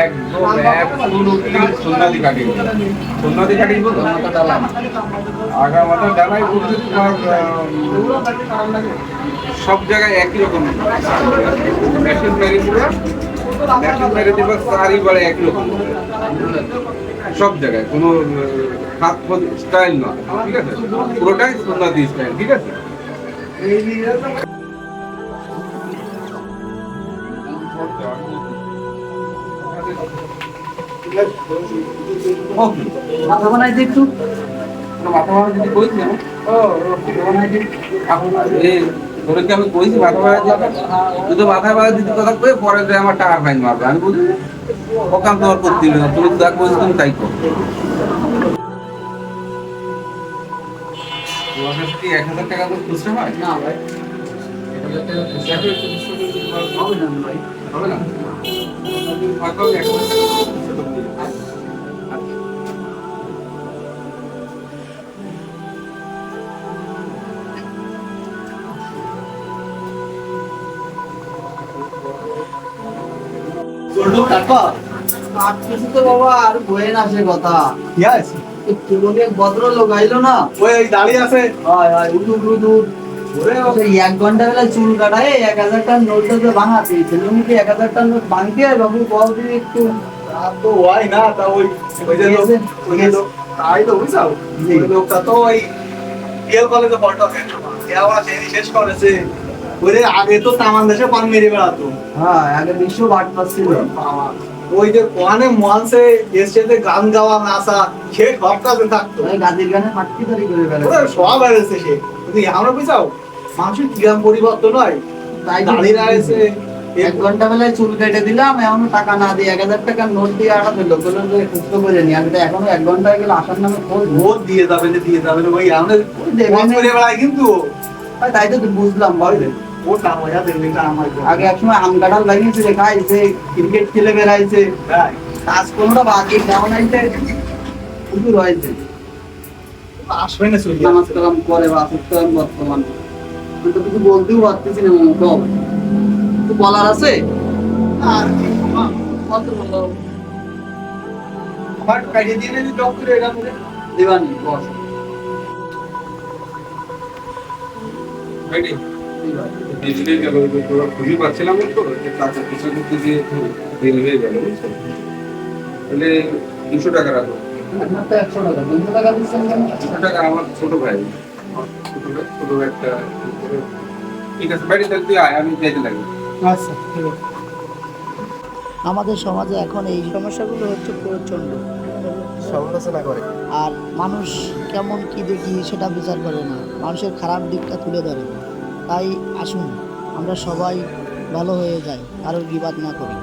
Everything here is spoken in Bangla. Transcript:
একদম এক সোনালি কাটিং সোনালি কাটিং বলতো আগা মাথা তোমার সব জায়গায় একই রকম। মেশিন মেরে দিবে মেশিন মেরে দিবে একই রকম। সব জায়গায়, কোনো হাত স্টাইল নয়, ঠিক আছে? পুরোটাই সোনালি স্টাইল ঠিক আছে? আমি। কইছি মাথা মারা দিতে? মাথা মারা দিতে কথা কয়ে পরে আমার টাকা ফাইন মারবে আমি বুঝি ওখান তোমার করতে না। তুমি যা কইছি তুমি তাই করো। তোমার কাছে কি এক হাজার টাকা তো খুচরা হয়? না ভাই। এক হাজার টাকা খুচরা করে তো খুচরা করে দিতে পারব। হবে না ভাই। হবে না? বাবা আর কথা। Yes. কেবল ভদ্রলোক আইলো না? ওই দাঁড়িয়ে আছে। হয় হয় ওরে সেই এক ঘণ্টা বেলা চুল কাটায় এক হাজার টাকার নোটটা তো ভাঙাতে তুমি এক হাজার টাকার নোট ভাঙতে হয় বাবু বল দিবি একটু। তো হয় না তা ওই ওই যে লোক ওই যে লোক তাই তো বুঝাও ওই লোকটা তো ওই এল কলেজে পড়তো। এ সেই শেষ করেছে। ওই আগে তো তামান দেশে পান মেরে বেড়াতো। হ্যাঁ আগে বিশ্ব বাট পাচ্ছিল বাবা, ওই যে কোয়ানে মঞ্চে এসেছে গান গাওয়া নাচা সে সব কাজে থাকতো। ওই গানে করে সব বেড়েছে সে। কিন্তু আমরা বুঝাও মানুষের কিরাম পরিবর্তন হয়? তাই দাঁড়িয়ে দাঁড়িয়েছে এক ঘণ্টা বেলায় চুল কেটে দিলাম এখনও টাকা না দিয়ে এক হাজার টাকার নোট দিয়ে দিল বললাম যে খুচরো করে নি আমি তো এখনও এক ঘণ্টা গেলে আসার নামে খোঁজ ভোট দিয়ে যাবে যে দিয়ে যাবে করে বেড়াই কিন্তু। তাই তো বুঝলাম জন্য। আগে একসময় আম কাঁঠাল লাগিয়েছে খাইছে ক্রিকেট খেলে বেড়াইছে। কাজ কোনোটা বাকি কেমন আইছে শুধু রয়েছে আসবে না নামাজ কালাম করে বা কালাম বর্তমান। আমি তো কিছু বলতেও পারতেছি না মুখো কিছু বলার আছে? আর কি কত বলল আমার কাটিয়ে দিয়ে দিবি টক এটা করে। দিবানি বস। ডিজিটাল গেল তোরা খুবই পাচ্ছিলাম তো টাকা কিছু করতে গিয়ে দেরি হয়ে গেল তাহলে দুশো টাকা রাখো। তো একশো টাকা। দুশো টাকা দিচ্ছেন আমার ছোট ভাই। ছোট ভাই ছোট ভাই একটা ঠিক আছে বাড়ি তাহলে তুই আয় আমি যেতে লাগবে আচ্ছা ঠিক আছে আমাদের সমাজে এখন এই সমস্যাগুলো হচ্ছে প্রচণ্ড সমালোচনা করে। আর মানুষ কেমন কি দেখি সেটা বিচার করে না। মানুষের খারাপ দিকটা তুলে ধরে। তাই আসুন আমরা সবাই ভালো হয়ে যাই কারোর বিবাদ না করি।